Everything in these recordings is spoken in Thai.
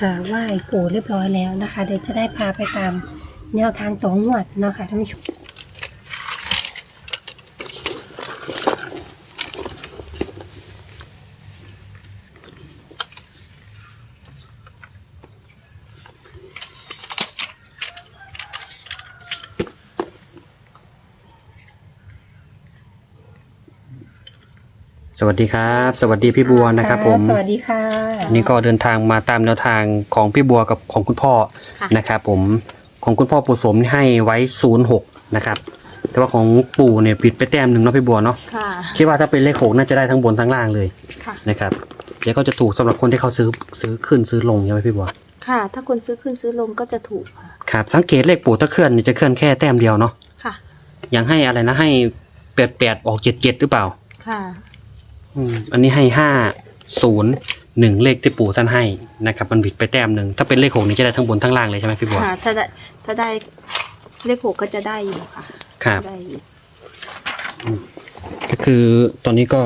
ค่ะไหว้ปู่เรียบร้อยแล้วนะคะ เดี๋ยวจะได้พาไปตามแนวทางต่องวดเนาะค่ะท่านผู้ชมสวัสดีครับ สวัสดีพี่บัวนะครับผม สวัสดีค่ะ นี่ก็เดินทางมาตามแนวทางของพี่บัวกับของคุณพ่อค่ะ นะครับผมของคุณพ่อปู่สมให้ไว้ศูนย์หกนะครับแต่ว่าของปู่เนี่ยผิดไปแต้มหนึ่งเนาะพี่บัวเนาะค่ะ คิดว่าถ้าเป็นเลขหกน่าจะได้ทั้งบนทั้งล่างเลยค่ะ นะครับเดี๋ยวก็จะถูกสำหรับคนที่เขาซื้อซื้อขึ้นซื้อลงใช่ไหมพี่บัวค่ะ ถ้าคนซื้อขึ้นซื้อลงก็จะถูกค่ะครับสังเกตเลขปู่ถ้าเคลื่อนเนี่ยจะเคลื่อนแค่แต้มเดียวเนาะค่ะยังให้อะไรนะให้แปดแปดออกเจ็ดเจ็ดหรือเปล่า ค่ะ อืมอันนี้ให้ห้าศูนย์ หนึ่งเลขที่ปู่ท่านให้นะครับ มันผิดไปแต้มหนึ่งถ้าเป็นเลขหกนี่จะได้ทั้งบนทั้งล่างเลยใช่ไหมพี่บัวค่ะถ้าได้ถ้าได้เลขหกก็จะได้อยู่ค่ะครับ ได้อยู่ก็คือตอนนี้ก็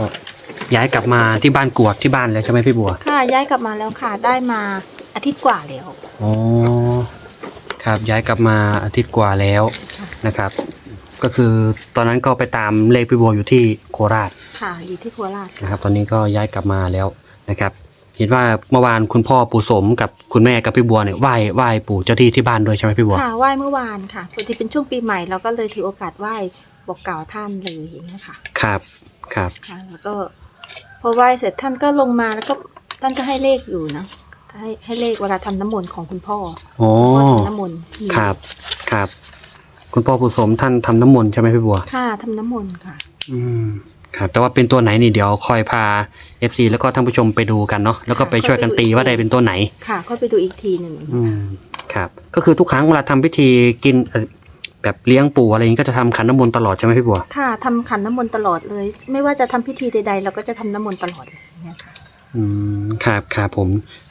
ย้ายกลับมาที่บ้านกวดที่บ้านแล้วใช่ไหมพี่บัวค่ะย้ายกลับมาแล้วค่ะได้มาอาทิตย์กว่าแล้ว อ๋อครับย้ายกลับมาอาทิตย์กว่าแล้วค่ะ นะครับ ก็คือตอนนั้นก็ไปตามเลขพี่บัวอยู่ที่โคราชค่ะอยู่ที่โคราชนะครับ ตอนนี้ก็ย้ายกลับมาแล้วนะครับ เห็นว่าเมื่อวานคุณพ่อปู่สมกับคุณแม่กับพี่บัวเนี่ยไหว้ไหว้ปู่เจ้าที่ที่บ้านด้วยใช่ไหมพี่บัวค่ะไหว้เมื่อวานค่ะพอดีเป็นช่วงปีใหม่เราก็เลยถือโอกาสไหว้บอกกล่าวท่านเลยอย่างเงี้ยค่ะ ครับครับค่ะแล้วก็พอไหว้เสร็จท่านก็ลงมาแล้วก็ท่านก็ให้เลขอยู่นะให้ให้เลขเวลาทำน้ำมนต์ของคุณพ่ออ๋อพ่อทำน้ำมนต์มีครับครับ คุณพ่อปู่สมท่านทำน้ำมนต์ใช่ไหมพี่บัวค่ะทำน้ำมนต์ค่ะ อืม ครับแต่ว่าเป็นตัวไหนนี่เดี๋ยวคอยพา FC แล้วก็ท่านผู้ชมไปดูกันเนาะแล้วก็ไปช่วยกันตีว่าได้เป็นตัวไหน ค่ะ ก็ไปดูอีกทีหนึ่งอืมครับก็คือทุกครั้งเวลาทำพิธีกินเอ่อแบบเลี้ยงปู่อะไรอย่างนี้ก็จะทำขันน้ำมนต์ตลอดใช่ไหมพี่บัวค่ะทำขันน้ำมนต์ตลอดเลย ไม่ว่าจะทำพิธีใดๆ เราก็จะทำน้ำมนต์ตลอดเลยอย่างเงี้ยค่ะอืมครับครับผม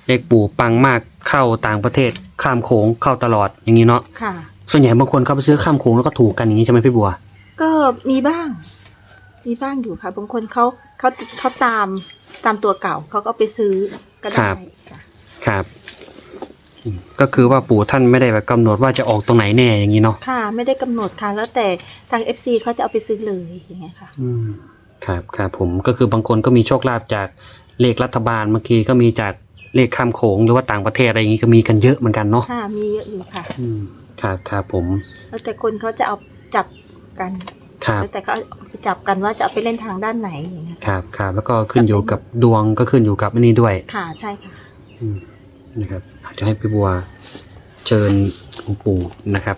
เลขปู่ปังมากเข้าต่างประเทศข้ามโขงเข้าตลอดอย่างนี้เนาะค่ะ ส่วนใหญ่บางคนเขาไปซื้อข้ามโขงแล้วก็ถูกกันอย่างนี้ใช่ไหมพี่บัว ก็มีบ้าง มีบ้างอยู่ค่ะ บางคนเขาเขาเขาตามตามตัวเก่าเขาก็ไปซื้อก็ครัได้บค่ะครับอืมก็คือว่าปู่ท่านไม่ได้แบบกำหนดว่าจะออกตรงไหนแน่อย่างนี้เนาะค่ะ ไม่ได้กำหนดค่ะ แล้วแต่ทาง FC เขาจะเอาไปซื้อเลยอย่างเงี้ยค่ะ อืมครับครับผมก็คือบางคนก็มีโชคลาภจากเลขรัฐบาลบางทีก็มีจากเลขข้ามโขงหรือว่าต่างประเทศอะไรอย่างนี้ก็มีกันเยอะเหมือนกันเนาะค่ะมีเยอะอยู่ค่ะ อืมครับครับผม แล้วแต่คนเขาจะเอาจับกันครับแล้วแต่เขาเอาไป จับกันว่าจะเอาไปเล่นทางด้านไหนอย่างเงี้ยครับครับแล้วก็ขึ้นอยู่กับดวงก็ขึ้นอยู่กับอันนี้ด้วย ค่ะใช่ค่ะอืมนะครับอาจจะให้พี่บัวเชิญองค์ปู่นะครับ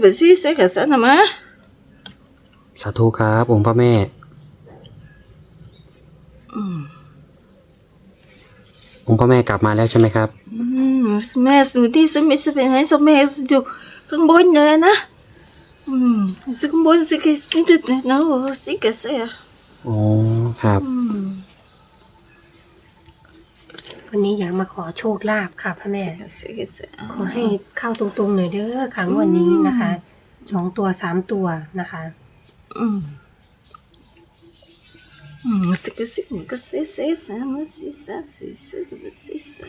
เป็นซี่ใส่กัสันนะมะสาธุครับองค์พระแม่องค์พระแม่กลับมาแล้วใช่ไหมครับ อืมแม่สุดที่สมิสเป็นให้สมัยสอข้างบนเลยนะอืมสข้างบนสิกิสติดนาะโอ้สิกะเสียอ๋อครับ วันนี้อยากมาขอโชคลาภค่ะพระแม่ sige sa. ขอให้เข้าตรงๆหน่อยเด้อครั้งวันนี้นะคะสองตัวสามตัวนะคะ Hmm. Hmm, sige sige kasi sa sa mo si sa si sa si sa.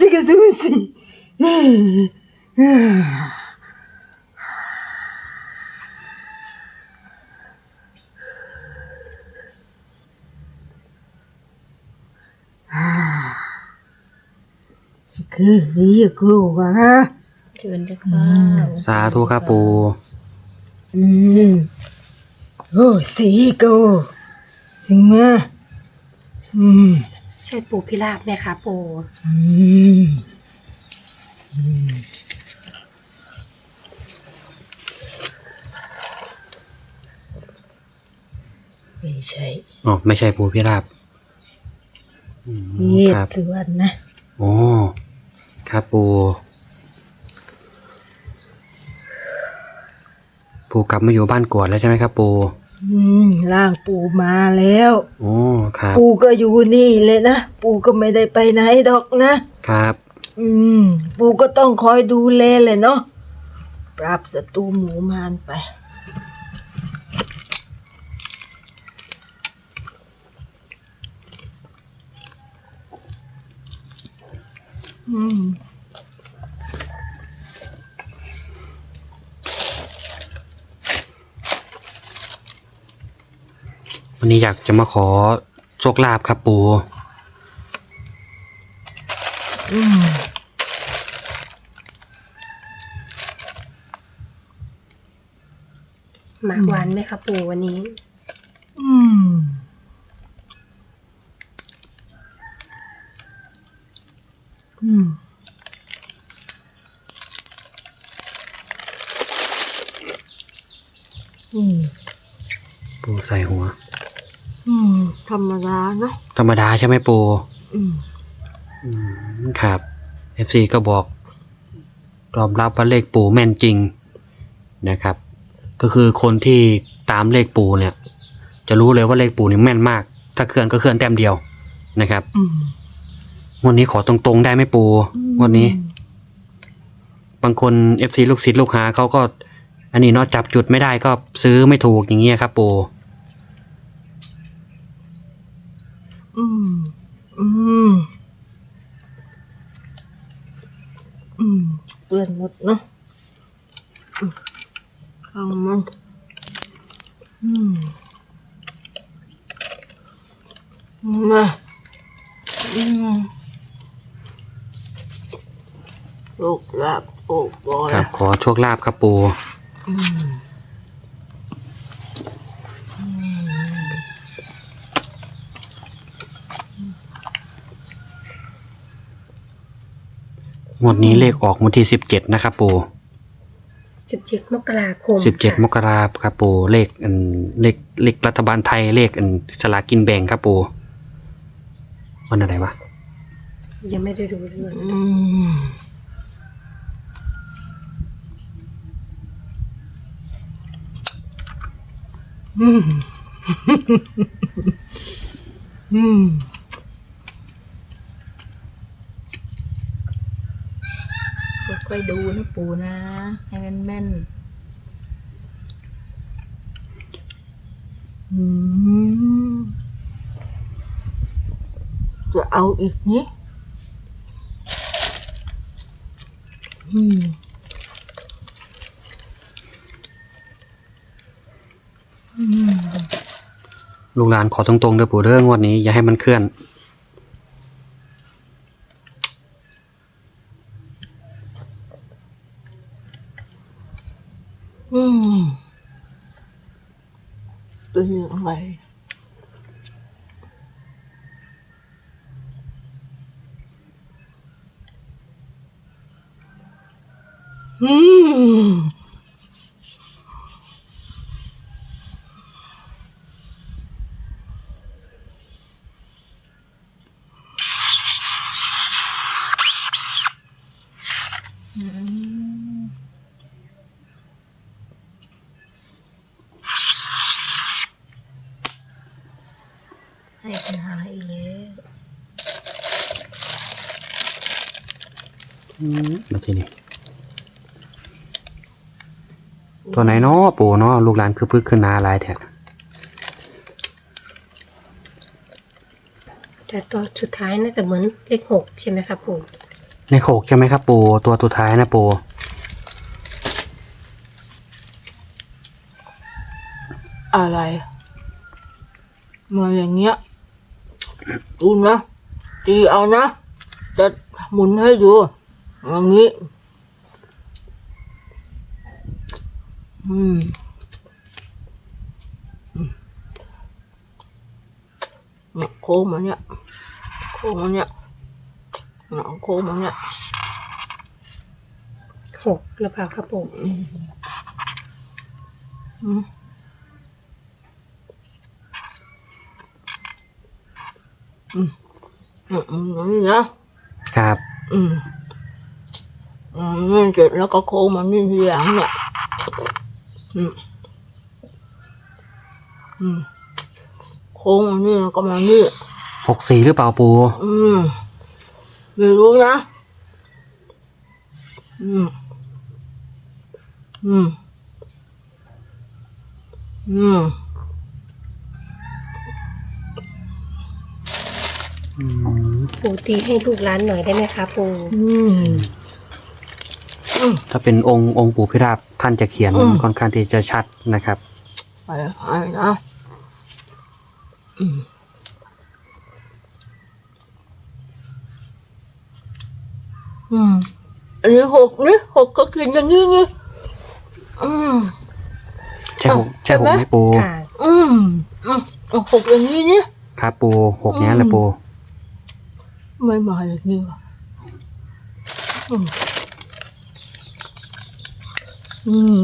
Se que se me si. สิคือสิกูวะเชิญเลยค่ะสาธุครับปู่อืมโอ้สิกูสิมาอืม ใช่ปู่พิราบไหมคะปู่อืมอืมไม่ใช่อ๋อไม่ใช่ปู่พิราบอืมเย็ดครับสวนนะโอ้ครับปู่ปู่กลับมาอยู่บ้านกวดแล้วใช่ไหมครับปู่ อืมร่างปู่มาแล้ว โอ้ครับ ปู่ก็อยู่นี่เลยนะ ปู่ก็ไม่ได้ไปไหนดอกนะ ครับ อืม ปู่ก็ต้องคอยดูแลเลยเนาะ ปราบศัตรูหมูมารไป อืม วันนี้อยากจะมาขอโชคลาภครับปู่หมากหวานไหมครับปู่วันนี้ อืม อืม อืม ปู่ใส่หัว อืม ธรรมดา เนอะธรรมดาใช่ไหมปู่อืมอืมครับ FC ก็บอกยอมรับว่าเลขปู่แม่นจริงนะครับ ก็คือคนที่ตามเลขปู่เนี่ย จะรู้เลยว่าเลขปู่นี่แม่นมาก ถ้าเคลื่อนก็เคลื่อนแต้มเดียวนะครับอืมงวดนี้ขอตรงๆได้ไหมปู่งวดนี้ บางคน FC ลูกศิษย์ลูกหาเขาก็ อันนี้เนาะจับจุดไม่ได้ก็ซื้อไม่ถูกอย่างเงี้ยครับปู่ อืม อืม อืม เปื้อนหมดเนาะอืมข้างมันอืมมาอืมลูกหลับโอ้บอยครับ ขอโชคลาภครับปู่อืม งวดนี้เลขออกวันที่สิบเจ็ดนะครับปู่17มกราคมสิบเจ็ดค่ะมกราครับปู่เลขอันเลขเลขรัฐบาลไทยเลขอันสลากินแบ่งครับปู่วันอะไรวะยังไม่ได้ดูเลยอืมอืม อืม ค่อยๆดูนะปูนะ ให้มันแม่นอืมจะเอาอีกนี้อืมลูกหลานขอตรงๆเด้อปู่เด้องวดนี้ อย่าให้มันเคลื่อน อืมเป็นยังไง อืม ให้ปัญหาอีกแล้ว มาทีนี้ ตัวไหนเนาะปู่เนาะลูกหลานคือพึกขึ้นนาหลายแท็กแต่ตัวสุดท้ายน่าจะเหมือนเลขหกใช่ไหมคะปู่เลขหกใช่ไหมครับปูตัวสุดท้ายนะปูอะไรมาอย่างเงี้ยดูนะตีเอานะ จะหมุนให้ดูอย่างนี้ อืมเนี่ยโค้งมาเนี่ยโค้งมาเนี่ยเนี่ยโค้งมาเนี่ยหกหรือเปล่าครับปู่อืมอืมอย่างนี้นะครับ อืมอืมเสร็จแล้วก็โค้งมานี่ทีหลังเนี่ย อืมอืมโค้งมานี่แล้วก็มานี่หกสี่หรือเปล่าปูอืมไม่รู้นะ อืม อืม อืมปู่ตีให้ลูกหลานหน่อยได้ไหมคะปู่อืม ถ้าเป็นองค์องค์ปู่พิราบท่านจะเขียนอืม ค่อนข้างที่จะชัดนะครับ ไปไปนะอืมอืมอันนี้หกนี่หกก็เขียนอย่างนี้นี่อืม ใช่หกใช่หกเห็นไหมไหมปูค่ะ อืมอืมเอาหกอย่างนี้นี่ ครับปูหกเนี้ยแหละปู ไม่มาอย่างนี้ว่ะอืม อืม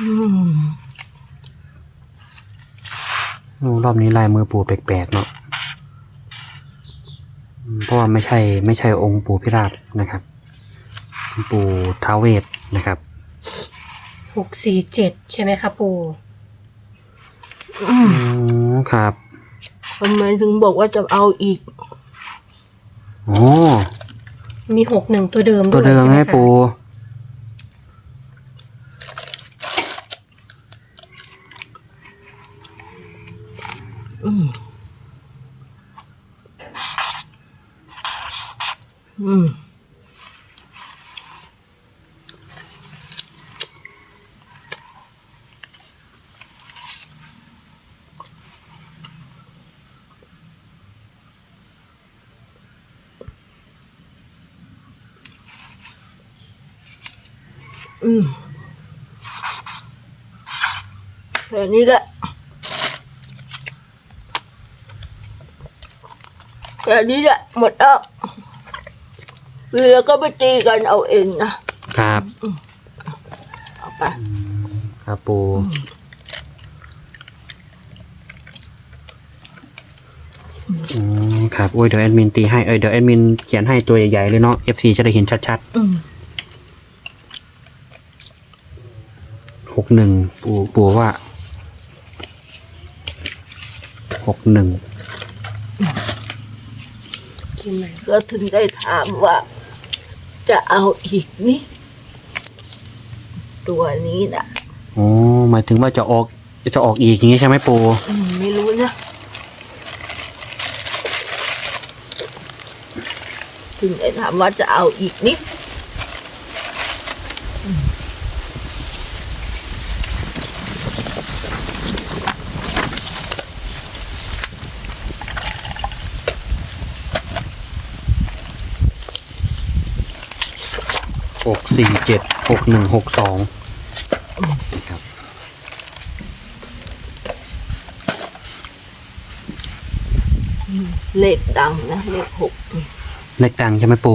อืมรอบนี้ลายมือปู่แปลกๆเนาะเพราะว่าไม่ใช่ไม่ใช่องค์ปู่พิราบนะครับ ปู่ท้าเวทนะครับหกสี่เจ็ดใช่ไหมคะปู่อืมครับทำไมถึงบอกว่าจะเอาอีก โอ้มีหกหนึ่งตัวเดิมตัวเดิมใช่ไหมคะปู อืม อืม อืมแค่นี้แหละแค่นี้แหละหมดแล้วเรือก็ไปตีกันเอาเองนะครับ เอาไปครับปูอืมครับโอ้ยเดี๋ยวแอดมินตีให้เอ้ยเดี๋ยวแอดมินเขียนให้ตัวใหญ่ๆเลยเนาะ FC จะได้เห็นชัดอืมๆ หกหนึ่งปูปูว่าหกหนึ่งกินไหมก็ถึงได้ถามว่า จะเอาอีกนี่ตัวนี้นะโอ้หมายถึงว่าจะออกจะออกอีกอย่างงี้ใช่ไหมปูอืมไม่รู้นะถึงได้ถามว่าจะเอาอีกนี่หก สี่เจ็ดหกหนึ่งหกสองครับเลขดังนะเลขหกเลขดังใช่ไหมปู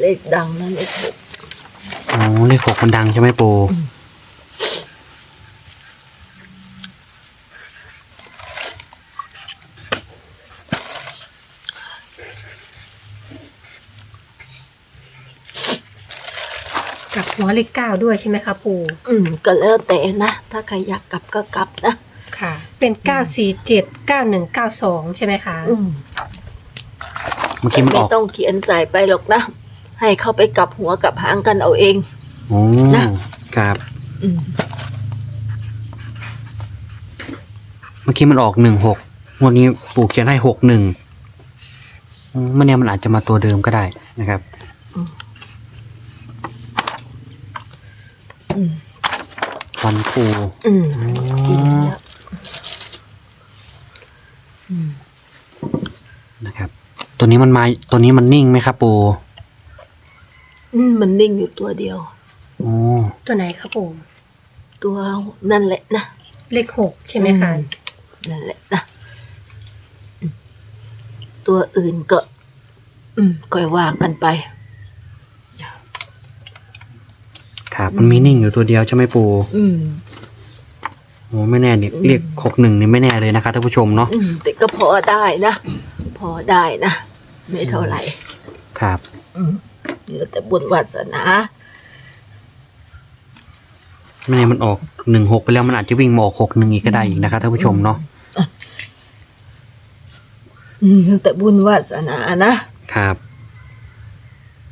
เลขดังนะเลขหกอ๋อเลขหกมันดังใช่ไหมปูกั บหัวเลขเก้าด้วยใช่ไหมคะปู่อืมก็แล้วแต่นะ ถ้าใครอยากกลับก็กลับนะค่ะ เป็นเก้าสี่เจ็ดเก้าหนึ่งเก้าสองใช่ไหมคะอืมเมื่อกี้มันอไม่อกต้องเขียนใส่ไปหรอกนะ ให้เข้าไปกลับหัวกลับหางกันเอาเอง โอ้นะ ครับ อืมเมื่อกี้มันออกหนึ่งหกงวดนี้ปู่เขียนให้หกหนึ่งไม่แน่มันอาจจะมาตัวเดิมก็ได้นะครับ ฟันปูอืมอ๋อนะครับ ตัวนี้มันมาตัวนี้มันนิ่งไหมครับปูอืมมันนิ่งอยู่ตัวเดียว โอ้ตัวไหนครับปู่ตัวนั่นแหละนะเลขหกใช่ไหมคะอืมนั่นแหละนะอืมตัวอื่นก็ อืมก็ว่ากันไป ครับมันมีนิ่งอยู่ตัวเดียวใช่ไหมปูอืม โอ้ไม่แน่เนี่ยเรียกหกหนึ่งนี่ไม่แน่เลยนะครับท่านผู้ชมเนาะอืมแต่ก็พอได้นะ พอได้นะ ไม่เท่าไหร่ ครับ อืมเหลือแต่บุญวาสนา ไม่แน่มันออกหนึ่งหกไปแล้วมันอาจจะวิ่งมาออกหกหนึ่งอีกก็ได้อีกนะครับท่านผู้ชมเนาะอืมเหลือแต่บุญวาสนานะครับ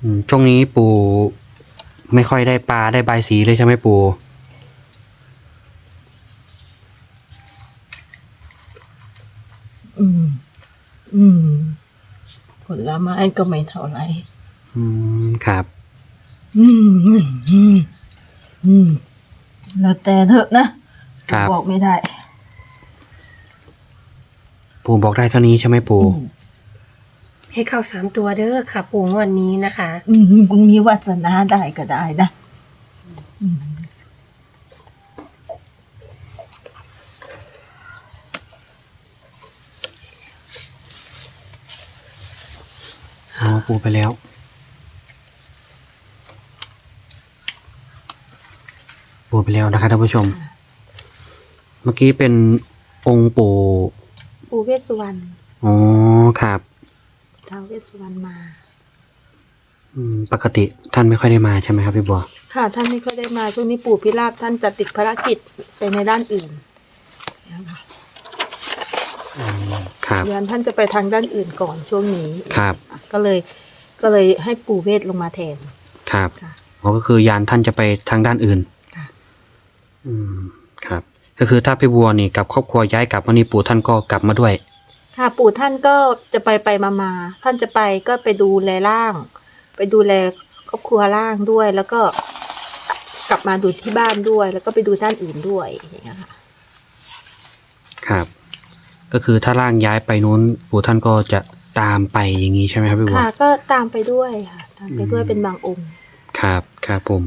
อืมช่วงนี้ปู่ ไม่ค่อยได้ปลาได้ใบายสีเลยใช่ไหมปู่อืม อืม ผลไม้ก็ไม่เท่าไหร่อืม ครับ อืม อืม อืมอืมแล้วแต่เถอะนะครับ บอกไม่ได้ ปู่บอกได้เท่านี้ใช่ไหมปู่อืม ให้เข้าสามตัวเด้อค่ะ ปู่งวันนี้นะคะ อืมมึงมีวาสนาได้ก็ได้นะอืมเอาปู่ไปแล้ว ปู่ไปแล้วนะครับท่านผู้ชม เมื่อกี้เป็นองค์ปู่ปู่เวสสุวรรณ อ๋อครับ ท้าวเวสสุวรรณมา อืมปกติท่านไม่ค่อยได้มาใช่ไหมครับพี่บัว ค่ะ ท่านไม่ค่อยได้มาช่วงนี้ปู่พิราบท่านจะติดภารกิจไปในด้านอื่นนะคะครับ ยานท่านจะไปทางด้านอื่นก่อนช่วงนี้ครับ ก็เลย ก็เลยให้ปู่เวทลงมาแทนครับค่ะ อ๋อก็คือยานท่านจะไปทางด้านอื่นค่ะ อืม ครับ ก็คือถ้าพี่บัวนี่กับครอบครัวย้ายกลับมานี่ปู่ท่านก็กลับมาด้วย ค่ะปู่ท่านก็จะไปไปมามาท่านจะไปก็ไปดูแลร่าง ไปดูแลครอบครัวร่างด้วย แล้วก็กลับมาดูที่บ้านด้วย แล้วก็ไปดูท่านอื่นด้วยอย่างเงี้ยค่ะครับ ก็คือถ้าร่างย้ายไปนู้นปู่ท่านก็จะตามไปอย่างนี้ใช่ไหมครับพี่บัวค่ะ ก็ตามไปด้วยค่ะ ตามไปด้วยเป็นบางองค์ ครับครับผม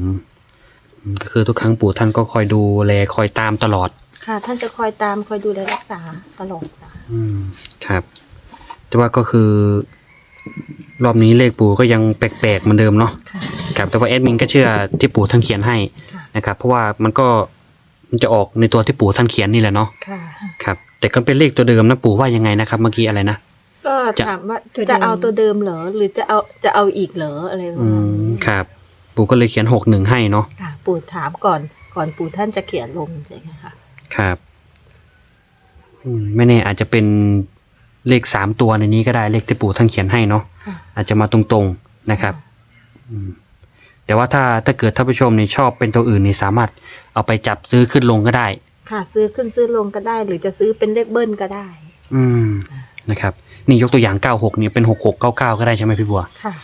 อืมก็คือทุกครั้งปู่ท่านก็คอยดูแลคอยตามตลอด ค่ะ ท่านจะคอยตามคอยดูแลรักษาตลอดค่ะอืมครับ แต่ว่าก็คือ รอบนี้เลขปู่ก็ยังแปลกๆเหมือนเดิมเนาะค่ะ ครับแต่ว่าแอดมินก็เชื่อที่ปู่ท่านเขียนให้ค่ะ นะครับ เพราะว่ามันก็มันจะออกในตัวที่ปู่ท่านเขียนนี่แหละเนาะค่ะ ครับ แต่ก็เป็นเลขตัวเดิมนะปู่ว่ายังไงนะครับ เมื่อกี้อะไรนะ ก็จะ ถามว่าตัวเดิม จะเอาตัวเดิมเหรอ หรือจะเอาจะเอาอีกเหรออะไรประอืมาณมนี้ครับ ปู่ก็เลยเขียนหกหนึ่งให้เนาะ ค่ะ ปู่ถามก่อนก่อนปู่ท่านจะเขียนลงอย่างเงี้ยค่ะ ครับอืมไม่แน่อาจจะเป็นเลขสามตัวในนี้ก็ได้เลขที่ปู่ท่านเขียนให้เนาะค่ะ อาจจะมาตรงๆนะครับอืมแต่ว่าถ้าถ้าเกิดท่านผู้ชมนี่ชอบเป็นตัวอื่นนี่สามารถเอาไปจับซื้อขึ้นลงก็ได้ ค่ะ ซื้อขึ้นซื้อลงก็ได้ หรือจะซื้อเป็นเลขเบิ้ลก็ได้ อืมนะครับ นี่ยกตัวอย่างเก้าหกเนี่ยเป็นหกหกเก้าเก้าก็ได้ใช่ไหมพี่บัว ค่ะ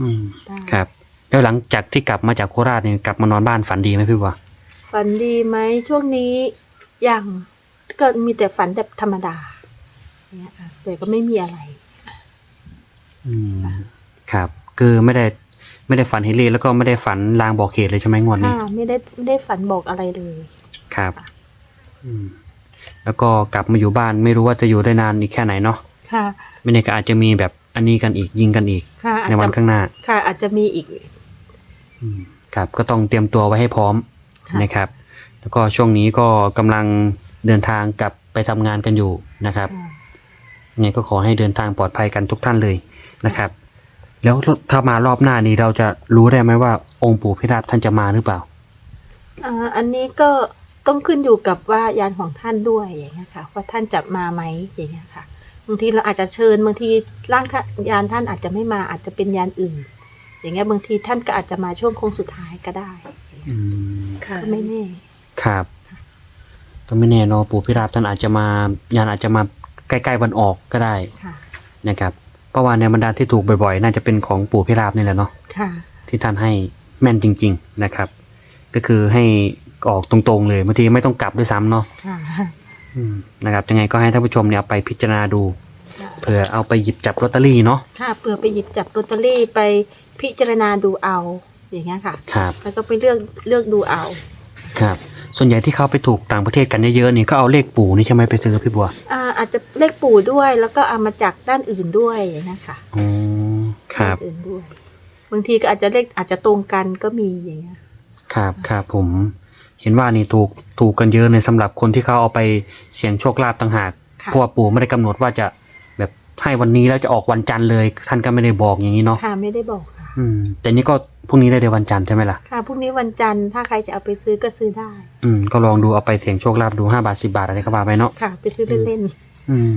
อืม ได้ครับ แล้วหลังจากที่กลับมาจากโคราชเนี่ยกลับมานอนบ้านฝันดีไหมพี่บัว ฝันดีไหมช่วงนี้ยังก็มีแต่ฝันแบบธรรมดาเนี่ยค่ะแต่ก็ไม่มีอะไร อืมครับ คือไม่ได้ไม่ได้ฝันเฮเลขแล้วก็ไม่ได้ฝันลางบอกเหตุเลยใช่ไหมงวดนี้ ค่ะ ไม่ได้ไม่ได้ฝันบอกอะไรเลย ครับ อืม แล้วก็กลับมาอยู่บ้านไม่รู้ว่าจะอยู่ได้นานอีกแค่ไหนเนาะ ค่ะ ไม่แน่ก็อาจจะมีแบบอันนี้กันอีกยิงกันอีก ค่ะอาจในวันจะข้างหน้า ค่ะ อาจจะมีอีก อืม ครับ ก็ต้องเตรียมตัวไว้ให้พร้อม ค่ะ นะครับ แล้วก็ช่วงนี้ก็กำลังเดินทางกลับไปทำงานกันอยู่นะครับค่ะยังไงก็ขอให้เดินทางปลอดภัยกันทุกท่านเลยนะครับ แล้วถ้ามารอบหน้านี้เราจะรู้ได้ไหมว่าองค์ปู่พิราบท่านจะมาหรือเปล่าอ่าอันนี้ก็ต้องขึ้นอยู่กับว่ายานของท่านด้วยอย่างเงี้ยค่ะว่าท่านจะมาไหมอย่างเงี้ยค่ะบางทีเราอาจจะเชิญบางทีร่างท่านยานท่านอาจจะไม่มาอาจจะเป็นยานอื่น อย่างเงี้ยบางทีท่านก็อาจจะมาช่วงโค้งสุดท้ายก็ได้ อืมค่ะก็ไม่แน่ ครับ ก็ไม่แน่เนอะปู่พิราบท่านอาจจะมายานอาจจะมาใกล้ๆวันออกก็ได้ค่ะ นะครับ เพราะว่าในบรรดาที่ถูกบ่อยๆ น่าจะเป็นของปู่พิราบนี่แหละเนาะค่ะ ที่ท่านให้แม่นจริง ๆนะครับ ก็คือให้ออกตรงๆเลยบางทีไม่ต้องกลับด้วยซ้ำเนาะ ค่ะ อืมนะครับยังไงก็ให้ท่านผู้ชมเนี่ยเอาไปพิจารณาดูค่ะ เผื่อเอาไปหยิบจับลอตเตอรี่เนาะ ค่ะเผื่อไปหยิบจับลอตเตอรี่ไปพิจารณาดูเอา อย่างเงี้ยค่ะ ครับ แล้วก็ไปเลือกเลือกดูเอาครับ ส่วนใหญ่ที่เขาไปถูกต่างประเทศกันเยอะๆนี่ก็เอาเลขปู่นี่ใช่ไหมไปซื้อพี่บัวอ่าอาจจะเลขปู่ด้วย แล้วก็เอามาจากด้านอื่นด้วยอย่างเงี้ยค่ะอ๋อครับ ด้านอื่นด้วย บางทีก็อาจจะเลขอาจจะตรงกันก็มีอย่างเงี้ย ครับครับผม เห็นว่านี่ถูกถูกกันเยอะในสำหรับคนที่เขาเอาไปเสี่ยงโชคลาภต่างหากค่ะ เพราะว่าปู่ไม่ได้กำหนดว่าจะแบบให้วันนี้แล้วจะออกวันจันทร์เลย ท่านก็ไม่ได้บอกอย่างนี้เนาะ ค่ะไม่ได้บอกค่ะ อืม แต่นี่ก็พรุ่งนี้ได้เดือนวันจันทร์ใช่ไหมล่ะ ค่ะพรุ่งนี้วันจันทร์ถ้าใครจะเอาไปซื้อก็ซื้อได้ อืม ก็ลองดูเอาไปเสี่ยงโชคลาภดูห้าบาทสิบาทอะไรก็ว่าไปเนาะ ค่ะ ไปซื้อเล่นอืม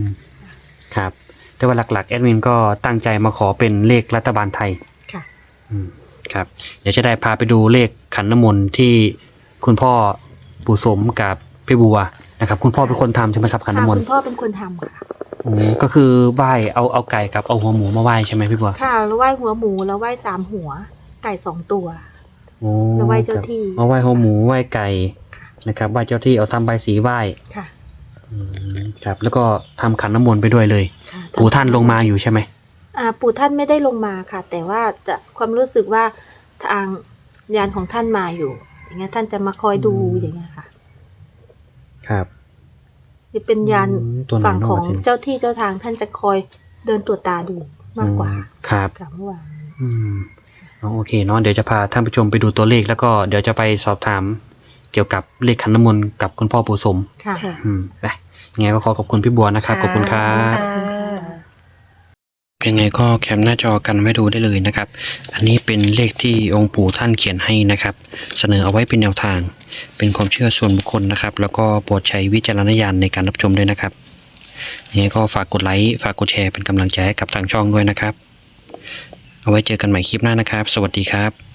ครับ แต่ว่าหลักๆแอดมินก็ตั้งใจมาขอเป็นเลขรัฐบาลไทย ๆค่ะ อืม ครับ เดี๋ยวจะได้พาไปดูเลขขันน้ำมนต์ที่คุณพ่อปู่สมกับพี่บัว นะครับ คุณพ่อเป็นคนทำใช่ไหมครับขันค่ะน้ำมนคุต์ณพ่อเป็นคนทำค่ะ อืมก็คือไหว้เอาเอาไก่กับเอาหัวหมูมาไหว้ใช่ไหมพี่บัวค่ะแล้วไหว้หัวหมูแล้วไหว้สามหัว ไก่สองตัว โอ้แล้วไหว้เจ้าที่มาไหว้หัวหมูไหว้ไก่นะครับไหว้เจ้าที่เอาทำใบสีไหว้ค่ะ อืมครับ แล้วก็ทำขันน้ำมนต์ไปด้วยเลย ค่ะปู่ท่านลงมาอยู่ใช่ไหมอ่าปู่ท่านไม่ได้ลงมาค่ะ แต่ว่าจะความรู้สึกว่าทางยานของท่านมาอยู่ อย่างเงี้ยท่านจะมาคอยดูอย่างเงี้ยค่ะ ครับ จะเป็นยานอืมตัวไหนฝั่งของเนาะวะทีนี้เจ้าที่เจ้าทางท่านจะคอยเดินตรวจตาดูมากกว่าอืมครับ กับเมื่อวานอืมอ๋อโอเคเนาะเดี๋ยวจะพาท่านผู้ชมไปดูตัวเลขแล้วก็เดี๋ยวจะไปสอบถาม เกี่ยวกับเลขขันน้ำมนต์กับคุณพ่อปู่สม ค่ะ ค่ะ อืมไปยังไงก็ขอขอบคุณพี่บัวนะครับ ขอบคุณครับค่ะ ยังไงก็แคปหน้าจอกันไว้ดูได้เลยนะครับ อันนี้เป็นเลขที่องค์ปู่ท่านเขียนให้นะครับ เสนอเอาไว้เป็นแนวทาง เป็นความเชื่อส่วนบุคคลนะครับ แล้วก็โปรดใช้วิจารณญาณในการรับชมด้วยนะครับยังไงก็ฝากกดไลค์ฝากกดแชร์เป็นกำลังใจให้กับทางช่องด้วยนะครับ เอาไว้เจอกันใหม่คลิปหน้านะครับ สวัสดีครับ